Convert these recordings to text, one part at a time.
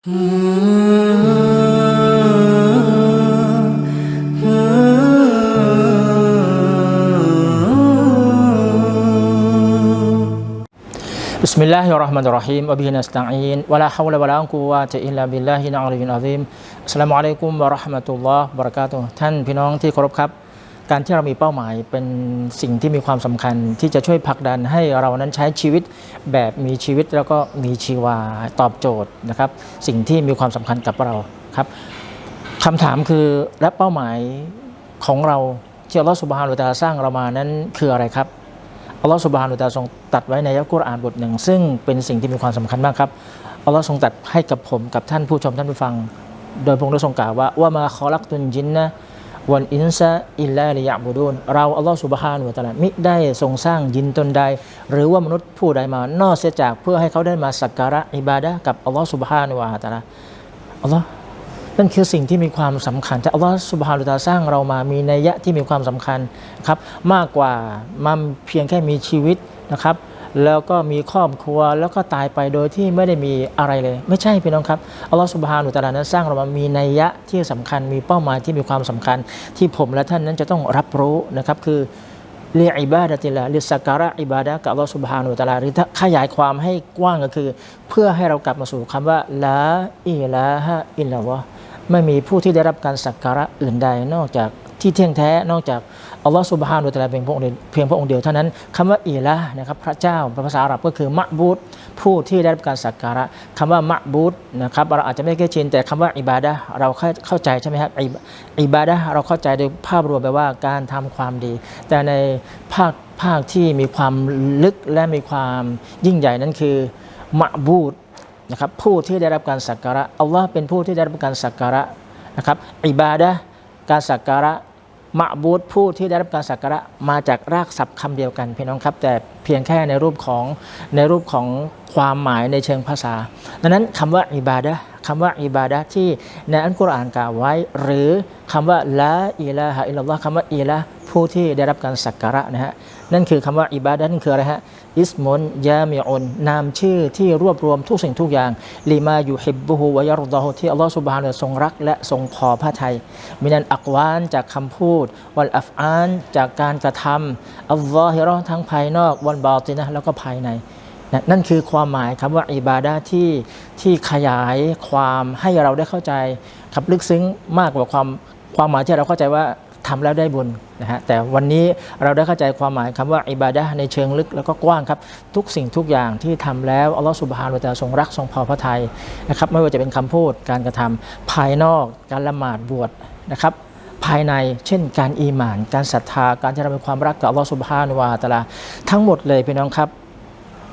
بسم الله الرحمن الرحيم وبه نستعين ولا حول ولا قوة إلا بالله العلي العظيم السلام عليكم ورحمة الله وبركاته ท่านพี่น้องที่เคารพครับ การที่เรามีเป้าหมายเป็นสิ่งที่มีความสำคัญที่จะช่วยผลักดันให้เรานั้นใช้ชีวิตแบบมีชีวิตแล้วก็มีชีวาตอบโจทย์นะครับ สิ่งที่มีความสำคัญกับเราครับคำถามคือและเป้าหมายของเราที่อัลลอฮฺสุบฮานุตาลสร้างเรามานั้นคืออะไรครับอัลลอฮฺสุบฮานุตาทรงตัดไว้ในอัลกุรอานบทหนึ่ง ซึ่งเป็นสิ่งที่มีความสำคัญมากครับอัลลอฮ์ทรงตัดให้กับผมกับท่านผู้ชมท่านผู้ฟัง โดยพระองค์ทรงกล่าวว่าว่ามาคอลักตุนจินนะ วันอินซาอิลลาลิยะบูดูนเราอัลลอฮ์สุบฮานุตะอาลามิได้ทรงสร้างยินตนใด หรือว่ามนุษย์ผู้ใดมานอกเสียจากเพื่อให้เขาได้มาสักการะอิบาดะห์กับอัลลอฮ์สุบฮานุวะตะอาลาอัลลอฮ์นั่นคือสิ่งที่มีความสำคัญที่อัลลอฮฺสุบฮานุตะอาลาสร้างเรามามีนัยยะที่มีความสำคัญครับมากกว่ามันเพียงแค่มีชีวิตนะครับ แล้วก็มีครอบครัวแล้วก็ตายไปโดยที่ไม่ได้มีอะไรเลย ไม่ใช่พี่น้องครับอัลลอฮฺสุบฮานุตะอาลานั้นสร้างเรามามีนัยยะที่สำคัญมีเป้าหมายที่มีความสำคัญ ที่ผมและท่านนั้นจะต้องรับรู้นะครับคือเรียอิบาดะติลละหรือสักการะอิบาดะกับอัลลอฮฺสุบฮานุตะอาลาหรือขยายความให้กว้างก็คือ เพื่อให้เรากลับมาสู่คำว่าละอิลาฮะอิลลัลลอฮไม่มีผู้ที่ได้รับการสักการะอื่นใดนอกจาก ที่เที่ยงแท้นอกจากอัลลอฮฺสุบฮานุตะลาเพียงพระองค์เดียวเพียงพระองค์เดียวเท่านั้นคำว่าอิละนะครับพระเจ้าภาษาอาหรับก็คือมะบูดผู้ที่ได้รับการสักการะคำว่ามะบูดนะครับเราอาจจะไม่เคยชินแต่คำว่าอิบาดะเราเข้าใจใช่ไหมครับอิบาดะเราเข้าใจโดยภาพรวมแปลว่าการทำความดี แต่ในภาคภาคที่มีความลึกและมีความยิ่งใหญ่นั้นคือมะบูดนะครับผู้ที่ได้รับการสักการะอัลลอฮ์เป็นผู้ที่ได้รับการสักการะนะครับอิบาดะการสักการะ มะบูดผู้ที่ได้รับการสักการะมาจากรากศัพท์คำเดียวกันพี่น้องครับ แต่เพียงแค่ในรูปของในรูปของความหมายในเชิงภาษา ดังนั้นคำว่าอิบาดะคำว่าอิบาดะที่ในอัลกุรอานกล่าวไว้ หรือคำว่าละอิละฮะอิลลัลลอฮ์คำว่าอิละ ผู้ที่ได้รับการสักการะนะฮะนั่นคือคำว่าอิบาดะห์นั่นคืออะไรฮะอิสมุนยามิอุนนามชื่อที่รวบรวมทุกสิ่งทุกอย่างลีมาอยู่ฮิบบุฮูวะยารดอฮที่อัลลอฮฺสุบฮานะฮูวะตะอาลาทรงรักและทรงพอพระทัยมินันอักวานจากคำพูด วัลอัฟอานจากการกระทำอัลลอฮิรอทั้งภายนอก วันบาตินะแล้วก็ภายในนะนั่นคือความหมายคำว่าอิบาดะที่ที่ขยายความให้เราได้เข้าใจครับลึกซึ้งมากกว่าความความหมายที่เราเข้าใจว่าทำแล้วได้บุญ นะฮะแต่วันนี้เราได้เข้าใจความหมายคำว่าอิบาดะในเชิงลึกแล้วก็กว้างครับ ทุกสิ่งทุกอย่างที่ทำแล้วอัลลอฮฺสุบฮานุวะตะอาทรงรักทรงพอพระทัยนะครับไม่ว่าจะเป็นคำพูดการกระทำภายนอกการละหมาดบวชนะครับภายในเช่นการอีหมาน การศรัทธา การที่เรามีความรักกับอัลลอฮฺสุบฮานุวะตะอาลาทั้งหมดเลยพี่น้องครับ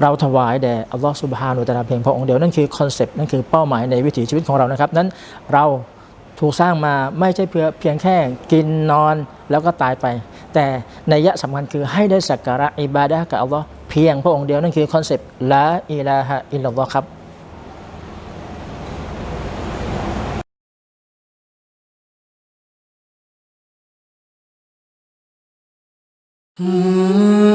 เราถวายแด่อัลลอฮฺสุบฮานุวะตะอาลาเพียงพระองค์เดียวนั่นคือคอนเซปต์นั่นคือเป้าหมายในวิถีชีวิตของเรานะครับนั้นเรา ถูกสร้างมาไม่ใช่เพียงเพียงแค่กินนอนแล้วก็ตายไป แต่ในยะสำคัญคือให้ได้สักการะอิบาดะห์กับอัลลอฮ์เพียงพระองค์เดียวนั่นคือคอนเซปต์ละอิลาฮะอิลลัลลอฮ์ครับ